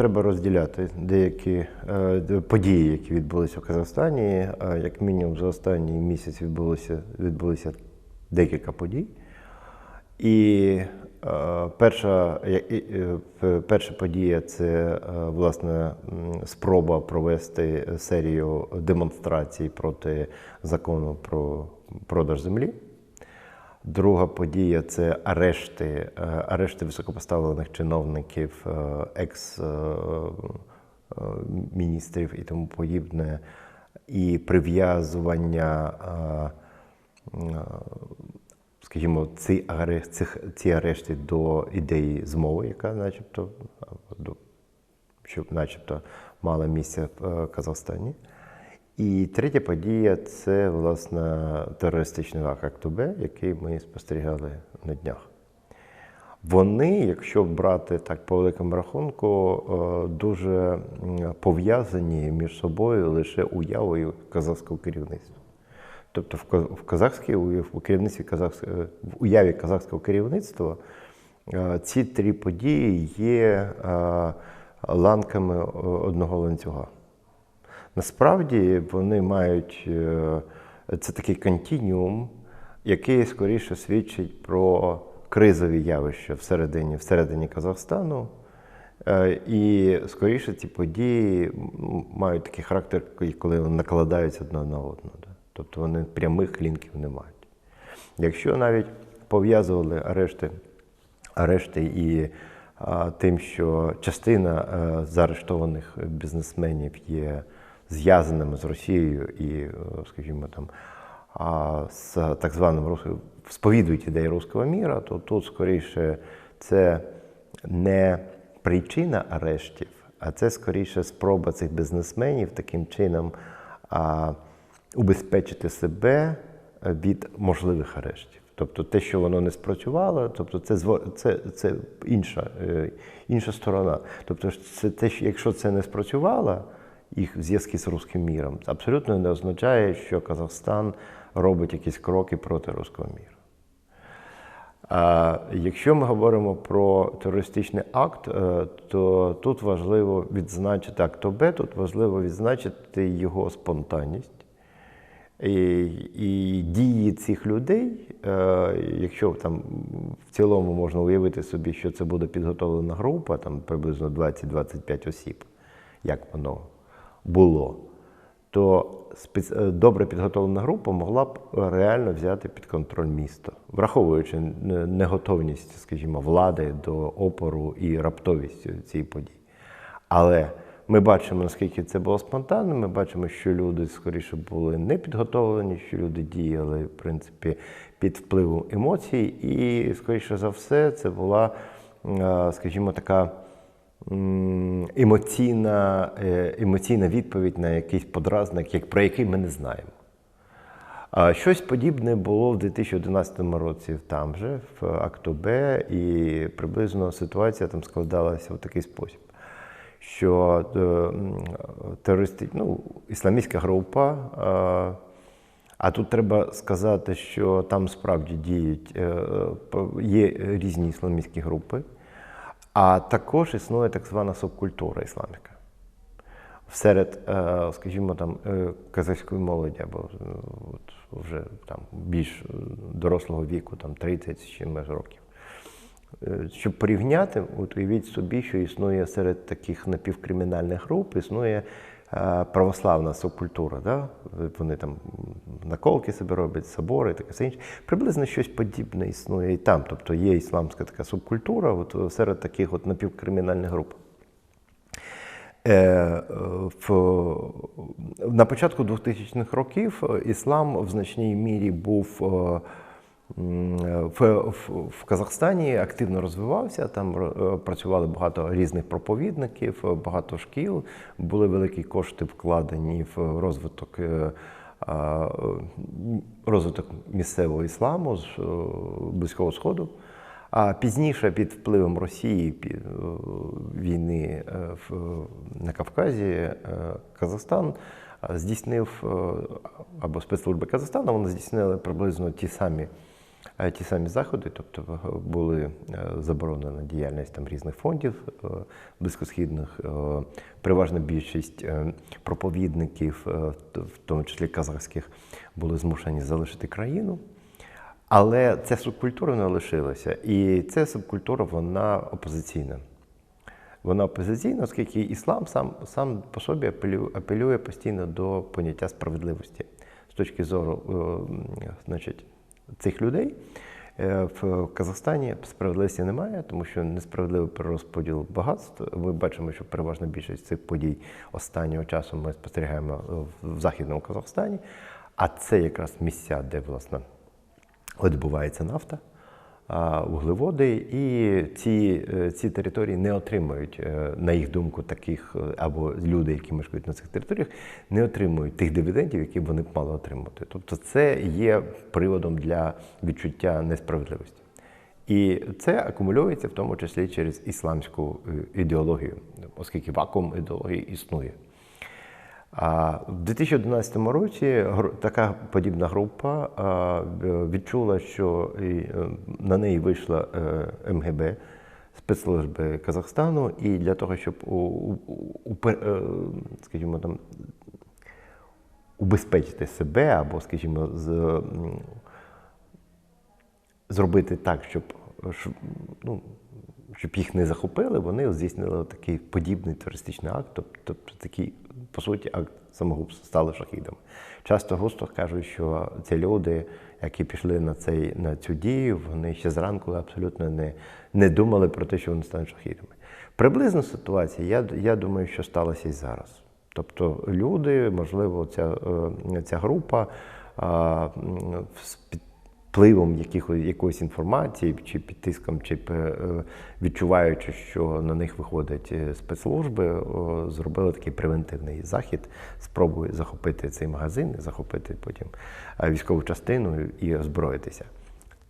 треба розділяти деякі е, події, які відбулися в Казахстані. Е, Як мінімум за останній місяць відбулося, відбулося декілька подій. І е, перша, перша подія це власне спроба провести серію демонстрацій проти закону про продаж землі. Друга подія це арешти, е, арешти високопоставлених чиновників, екс-міністрів і тому подібне, і прив'язування, е, е, скажімо, ці, аре- цих, ці арешти до ідеї змови, яка начебто, що начебто мала місце в е, Казахстані. І третя подія це власне терористичний акт Актубе, який ми спостерігали на днях. Вони, якщо брати так по великому рахунку, е, дуже пов'язані між собою лише уявою казахського керівництва. Тобто в казахській в керівництві казахськ- е, в уяві казахського керівництва е, ці три події є ланками одного ланцюга. Насправді вони мають е, це такий континіум, який скоріше свідчить про кризові явища всередині, всередині Казахстану. Е, І скоріше ці події мають такий характер, коли вони накладаються одна на одну. Тобто вони прямих лінків не мають. Якщо навіть пов'язували арешти, арешти і а, тим, що частина е, заарештованих бізнесменів є зв'язаними з Росією і, е, скажімо там, з так званим сповідують ідеї руського міра, то тут скоріше це не причина арештів, а це скоріше спроба цих бізнесменів таким чином а, убезпечити себе від можливих арештів. Тобто те, що воно не спрацювало, тобто це це, це інша, е, інша сторона. Тобто, це те, що якщо це не спрацювало, їх зв'язки з руським міром, це абсолютно не означає, що Казахстан робить якісь кроки проти руського міру. А якщо ми говоримо про терористичний акт, е, то тут важливо відзначити акт ОБ, тут важливо відзначити його спонтанність. І, і дії цих людей, е, якщо там в цілому можна уявити собі, що це буде підготовлена група, там приблизно 20-25 осіб, як воно було, то е, добре підготовлена група могла б реально взяти під контроль місто, враховуючи неготовність, скажімо, влади до опору і раптовість цієї події. Але ми бачимо, наскільки це було спонтанно. Ми бачимо, що люди скоріше були не підготовлені, що люди діяли, в принципі, під впливом емоцій, і, скоріше за все, це була, е, скажімо, така емоційна, е, емоційна відповідь на якийсь подразник, як, про який ми не знаємо. Щось подібне було в 2011 році там же, в Актобе, і приблизно ситуація там складалася в такий спосіб, що е, терористи, ну, ісламістська група, а тут треба сказати, що там справді діють, е, є різні ісламістські групи, а також існує так звана субкультура ісламіка серед, е, скажімо, там е, казахської молоді, або е, от вже там більш дорослого віку, там 30 чи років. Щоб порівняти, от уявіть собі, що існує серед таких напівкримінальних груп, існує православна субкультура. Да? Вони там наколки собі роблять, собори, таке все інше. Приблизно щось подібне існує і там. Тобто є ісламська така субкультура от, серед таких от напівкримінальних груп. Е, в, на початку 2000-х років е, іслам в значній мірі був е, в, в, в Казахстані активно розвивався. Там е, працювали багато різних проповідників, е, багато шкіл, були великі кошти вкладені в розвиток. е, Розвиток місцевого ісламу з е, Близького Сходу. А пізніше під впливом Росії під е, війни е, в, на Кавказі е, Казахстан е, здійснив е, або спецслужби Казахстану, вони здійснили приблизно ті самі е, ті самі заходи, тобто були е, заборонена діяльність там різних фондів е, близькосхідних, е, переважна більшість проповідників, в тому числі казахських, були змушені залишити країну. Але ця субкультура не лишилася. І ця субкультура вона опозиційна. Вона опозиційна, оскільки іслам сам, сам по собі апелює, постійно до поняття справедливості з точки зору значить, цих людей. е, В Казахстані справедливості немає, тому що несправедливий перерозподіл багатств. Ми бачимо, що переважна більшість цих подій останнього часу ми спостерігаємо е, в Західному Казахстані. А це якраз місця, де власне відбувається нафта, вуглеводи, і ці, е, ці території не отримують, е, на їх думку, таких е, або люди, які мешкають на цих територіях, не отримують тих дивідендів, які вони б мали отримати. Тобто, це є приводом для відчуття несправедливості. І це акумулюється в тому числі через ісламську ідеологію, оскільки вакуум ідеології існує. А в 2011 році така подібна група відчула, що е, на неї вийшла е, МГБ спецслужби Казахстану, і для того, щоб у, у, е, скажімо там, убезпечити себе або, скажімо, з, зробити так, щоб, ну, щоб їх не захопили, вони здійснили такий подібний терористичний акт, тобто, такий, по суті, акт самогубства, стали шахідами. Часто густо кажуть, що ці люди, які пішли на, цей, на цю дію, вони ще зранку абсолютно не, не думали про те, що вони стануть шахідами. Приблизна ситуація, я, я думаю, що сталося і зараз. Тобто люди, можливо, ця, е, ця група під впливом якихось, якоїсь інформації, чи під тиском, чи е, відчуваючи, що на них виходять е, спецслужби, зробили такий превентивний захід, спробують захопити цей магазин, захопити потім е, військову частину і озброїтися.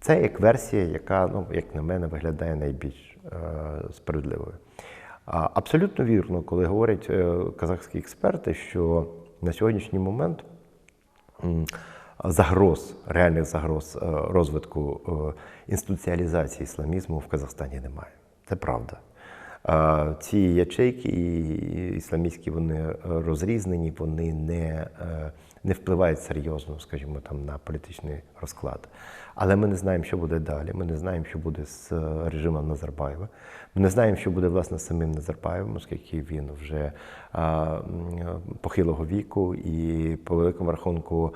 Це як версія, яка, ну, як на мене, виглядає найбільш справедливою. Абсолютно вірно, коли говорять казахські експерти, що на сьогоднішній момент загроз, реальних загроз е, розвитку е, інституціалізації ісламізму в Казахстані немає. Це правда. Е, Ці ячейки ісламістські вони розрізнені, вони не, не впливають серйозно, скажімо, там на політичний розклад. Але ми не знаємо, що буде далі. Ми не знаємо, що буде з режимом Назарбаєва. Ми не знаємо, що буде власне з самим Назарбаєвим, оскільки він вже похилого віку і по великому рахунку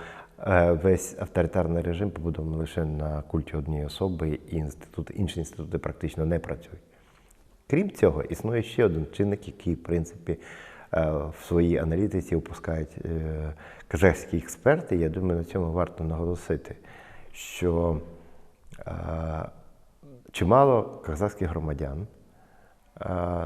весь авторитарний режим побудований лише на культі однієї особи, і інститут, інші інститути практично не працюють. Крім цього, існує ще один чинник, який, в принципі, е, в своїй аналітиці опускають е, казахські експерти. Я думаю, на цьому варто наголосити, що е, чимало казахських громадян е,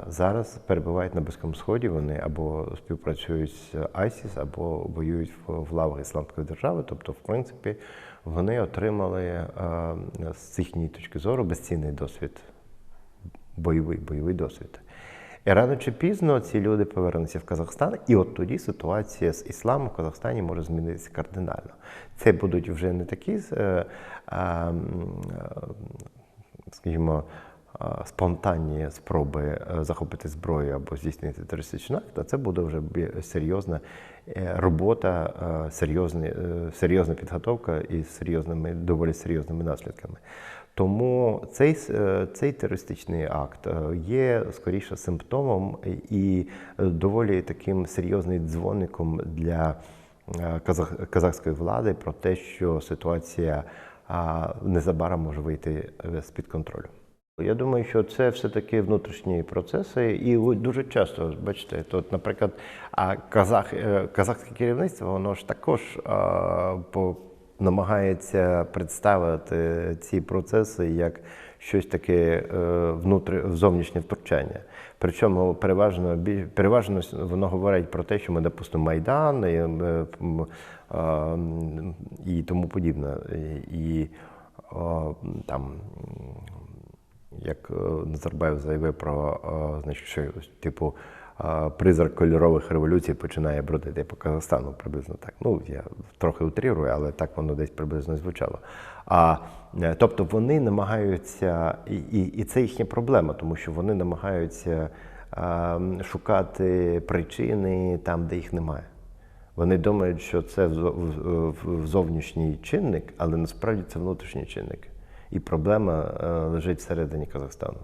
зараз перебувають на Близькому Сході. Вони або співпрацюють з ISIS, або воюють в, лавах Ісламської держави. Тобто, в принципі, вони отримали е, з їхньої точки зору безцінний досвід бойовий, бойовий досвід. І рано чи пізно ці люди повернуться в Казахстан, і от тоді ситуація з ісламом в Казахстані може змінитися кардинально. Це будуть вже не такі, е, а, м, е, скажімо, спонтанні спроби е, захопити зброю або здійснити терористичний акт, а це буде вже серйозна е, робота, е, серйозні, е, серйозна підготовка із серйозними, доволі серйозними наслідками. Тому цей, е, цей терористичний акт е, є скоріше симптомом і е, доволі таким серйозним дзвоником для е, казах, казахської влади про те, що ситуація незабаром може вийти е, з-під контролю. Я думаю, що це все-таки внутрішні процеси, і дуже часто бачите, тут, наприклад, а казах, е, казахське керівництво, воно ж також а, по, намагається представити ці процеси як щось таке е, внутрі, зовнішнє втручання. Причому переважно переважно воно говорить про те, що ми допустимо Майдан і, е, і тому подібне. І, там як е, Назарбаєв заявив про е, значить, що типу призрак кольорових революцій починає бродити по Казахстану приблизно так. Ну, я трохи утрирую, але так воно десь приблизно звучало. А, е, тобто вони намагаються, і, і, і це їхня проблема, тому що вони намагаються а, шукати причини там, де їх немає. Вони думають, що це в- зовнішній чинник, але насправді це внутрішній чинник і проблема е, лежить всередині Казахстану.